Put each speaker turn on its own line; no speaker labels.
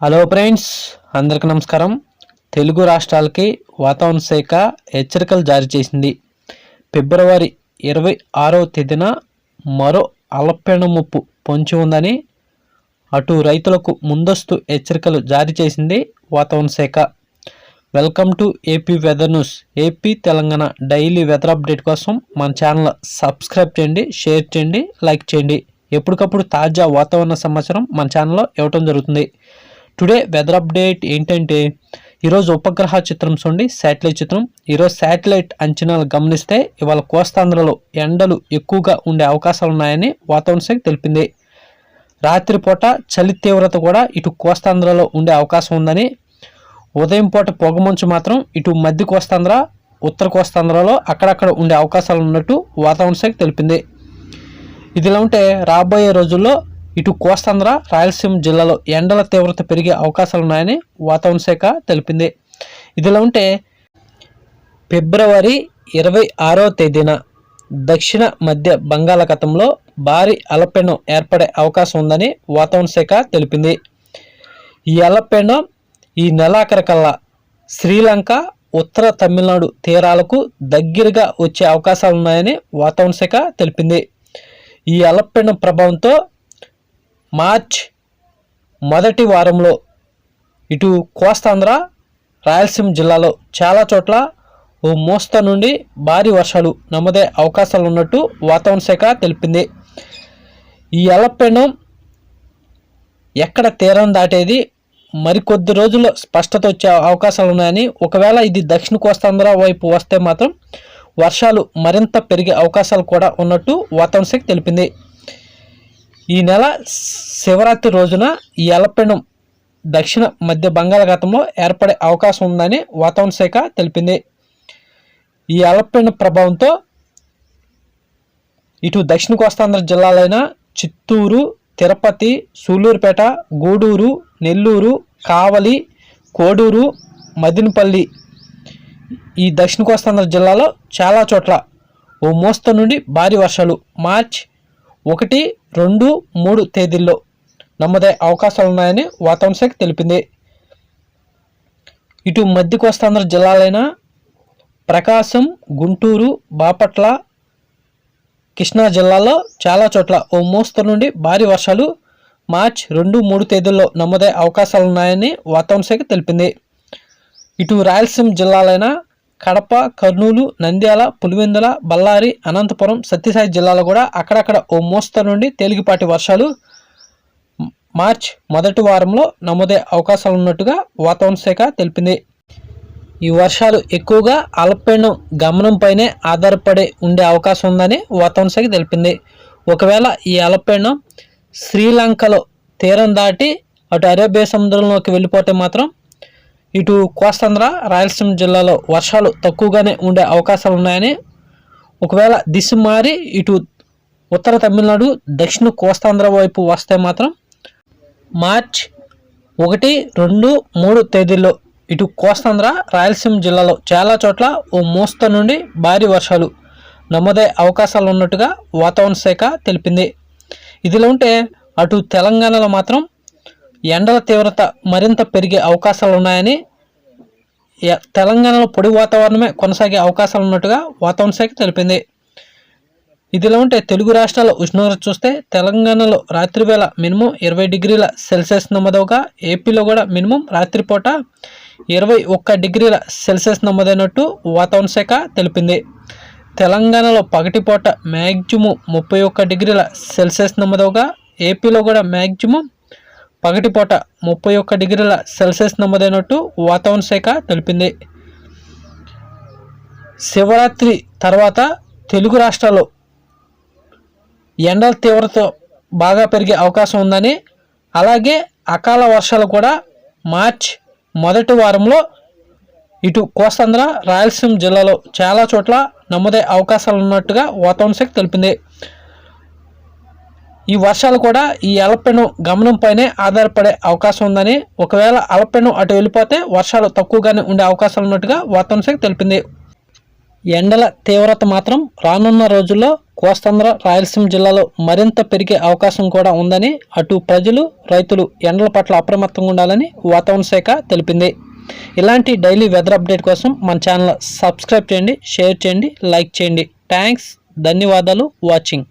Hello friends అందరికీ నమస్కారం. తెలుగు రాష్ట్రాలకి వాతావరణ శాఖ హెచ్చరికలు జారీ చేసింది. ఫిబ్రవరి ఇరవై ఆరవ తేదీన మరో అలపెణ ముప్పు పొంచి ఉందని అటు రైతులకు ముందస్తు హెచ్చరికలు జారీ చేసింది వాతావరణ శాఖ. Welcome to AP weather news. AP Telangana daily weather update కోసం మన ఛానల్ సబ్స్క్రైబ్ చేయండి షేర్ చేయండి లైక్ చేయండి. ఎప్పటికప్పుడు తాజా వాతావరణ సమాచారం మన ఛానల్లో ఇవ్వటం జరుగుతుంది. టుడే వెదర్ అప్డేట్ ఏంటంటే ఈరోజు ఉపగ్రహ చిత్రం చూడండి శాటిలైట్ చిత్రం. ఈరోజు శాటిలైట్ అంచనాలు గమనిస్తే ఇవాళ కోస్తాంధ్రలో ఎండలు ఎక్కువగా ఉండే అవకాశాలు ఉన్నాయని వాతావరణ శాఖ తెలిపింది. రాత్రిపూట చలి తీవ్రత కూడా ఇటు కోస్తాంధ్రలో ఉండే అవకాశం ఉందని ఉదయం పూట పొగమంచు మాత్రం ఇటు మధ్య కోస్తాంధ్ర ఉత్తర కోస్తాంధ్రలో అక్కడక్కడ ఉండే అవకాశాలు ఉన్నట్టు వాతావరణ శాఖ తెలిపింది. ఇదిలా ఉంటే రాబోయే రోజుల్లో ఇటు కోస్తాంధ్ర రాయలసీమ జిల్లాలో ఎండల తీవ్రత పెరిగే అవకాశాలు ఉన్నాయని వాతావరణ శాఖ తెలిపింది. ఇదిలా ఉంటే ఫిబ్రవరి ఇరవై ఆరో తేదీన దక్షిణ మధ్య బంగాళాఖాతంలో భారీ అలపెండం ఏర్పడే అవకాశం ఉందని వాతావరణ శాఖ తెలిపింది. ఈ అలపెండం ఈ నెలాఖరికల్లా శ్రీలంక ఉత్తర తమిళనాడు తీరాలకు దగ్గరగా వచ్చే అవకాశాలు ఉన్నాయని వాతావరణ శాఖ తెలిపింది. ఈ అలపెండం ప్రభావంతో మార్చ్ మొదటి వారంలో ఇటు కోస్తాంధ్ర రాయలసీమ జిల్లాలో చాలా చోట్ల ఓ మోస్తా నుండి భారీ వర్షాలు నమోదే అవకాశాలు ఉన్నట్టు వాతావరణ శాఖ తెలిపింది. ఈ అలపెండం ఎక్కడ తీరం దాటేది మరికొద్ది రోజుల్లో స్పష్టత వచ్చే అవకాశాలు ఉన్నాయని ఒకవేళ ఇది దక్షిణ కోస్తాంధ్ర వైపు వస్తే మాత్రం వర్షాలు మరింత పెరిగే అవకాశాలు కూడా ఉన్నట్టు వాతావరణ శాఖ తెలిపింది. ఈ నెల శివరాత్రి రోజున ఈ అలపెండం దక్షిణ మధ్య బంగాళాఖాతంలో ఏర్పడే అవకాశం ఉందని వాతావరణ శాఖ తెలిపింది. ఈ అలపెండం ప్రభావంతో ఇటు దక్షిణ కోస్తాంధ్ర జిల్లాలైన చిత్తూరు తిరుపతి సూలూరుపేట గూడూరు నెల్లూరు కావలి కోడూరు మదినపల్లి ఈ దక్షిణ కోస్తాంధ్ర జిల్లాలో చాలా చోట్ల ఓ మోస్త నుండి భారీ వర్షాలు మార్చ్ ఒకటి రెండు మూడు తేదీల్లో నమోదయ్యే అవకాశాలు ఉన్నాయని వాతావరణ శాఖ తెలిపింది. ఇటు మధ్య కోస్తాంధ్ర జిల్లాలైన ప్రకాశం గుంటూరు బాపట్ల కృష్ణా జిల్లాలో చాలా చోట్ల ఓ మోస్తరు నుండి భారీ వర్షాలు మార్చ్ రెండు మూడు తేదీల్లో నమ్మదే అవకాశాలు ఉన్నాయని వాతావరణ శాఖ తెలిపింది. ఇటు రాయలసీమ జిల్లాలైన కడప కర్నూలు నంద్యాల పులివెందుల బళ్ళారి అనంతపురం సత్యసాయి జిల్లాలో కూడా అక్కడక్కడ ఓ మోస్తరు నుండి తేలికపాటి వర్షాలు మార్చ్ మొదటి వారంలో నమోదే అవకాశాలు ఉన్నట్టుగా వాతావరణ శాఖ తెలిపింది. ఈ వర్షాలు ఎక్కువగా అల్పపీడనం గమనంపైనే ఆధారపడి ఉండే అవకాశం ఉందని వాతావరణ శాఖ తెలిపింది. ఒకవేళ ఈ అల్పపీడనం శ్రీలంకలో తీరం దాటి అటు అరేబియా సముద్రంలోకి వెళ్ళిపోతే మాత్రం ఇటు కోస్తాంధ్ర రాయలసీమ జిల్లాలో వర్షాలు తక్కువగానే ఉండే అవకాశాలు ఉన్నాయని ఒకవేళ దిశ మారి ఇటు ఉత్తర తమిళనాడు దక్షిణ కోస్తాంధ్ర వైపు వస్తే మాత్రం మార్చ్ ఒకటి రెండు మూడు తేదీల్లో ఇటు కోస్తాంధ్ర రాయలసీమ జిల్లాలో చాలా చోట్ల ఓ మోస్త నుండి భారీ వర్షాలు నమోదయ్యే అవకాశాలు ఉన్నట్టుగా వాతావరణ శాఖ తెలిపింది. ఇదిలో ఉంటే అటు తెలంగాణలో మాత్రం ఎండల తీవ్రత మరింత పెరిగే అవకాశాలు ఉన్నాయని ఎ- తెలంగాణలో పొడి వాతావరణమే కొనసాగే అవకాశాలు ఉన్నట్టుగా వాతావరణ శాఖ తెలిపింది. ఇదిలా ఉంటే తెలుగు రాష్ట్రాల ఉష్ణోగ్రత చూస్తే తెలంగాణలో రాత్రివేళ మినిమం ఇరవై డిగ్రీల సెల్సియస్ నమోదవగా ఏపీలో కూడా మినిమం రాత్రిపూట ఇరవై ఒక్క డిగ్రీల సెల్సియస్ నమోదైనట్టు వాతావరణ శాఖ తెలిపింది. తెలంగాణలో పగటిపూట మ్యాక్సిమం ముప్పై ఒక్క డిగ్రీల సెల్సియస్ నమోదవగా ఏపీలో కూడా మ్యాక్సిమం పగటిపూట ముప్పై ఒక్క డిగ్రీల సెల్సియస్ నమోదైనట్టు వాతావరణ శాఖ తెలిపింది. శివరాత్రి తర్వాత తెలుగు రాష్ట్రాల్లో ఎండల తీవ్రత బాగా పెరిగే అవకాశం ఉందని అలాగే అకాల వర్షాలు కూడా మార్చ్ మొదటి వారంలో ఇటు కోస్తాంధ్ర రాయలసీమ జిల్లాలో చాలా చోట్ల నమోదయ్యే అవకాశాలు ఉన్నట్టుగా వాతావరణ శాఖ తెలిపింది. ఈ వర్షాలు కూడా ఈ అలపెను గమనంపైనే ఆధారపడే అవకాశం ఉందని ఒకవేళ అలపెను అటు వెళ్ళిపోతే వర్షాలు తక్కువగానే ఉండే అవకాశాలు ఉన్నట్టుగా వాతావరణ శాఖ తెలిపింది. ఎండల తీవ్రత మాత్రం రానున్న రోజుల్లో కోస్తాంధ్ర రాయలసీమ జిల్లాలో మరింత పెరిగే అవకాశం కూడా ఉందని అటు ప్రజలు రైతులు ఎండల పట్ల అప్రమత్తంగా ఉండాలని వాతావరణ శాఖ తెలిపింది. ఇలాంటి డైలీ వెదర్ అప్డేట్ కోసం మన ఛానల్ సబ్స్క్రైబ్ చేయండి షేర్ చేయండి లైక్ చేయండి. థ్యాంక్స్ ధన్యవాదాలు వాచింగ్.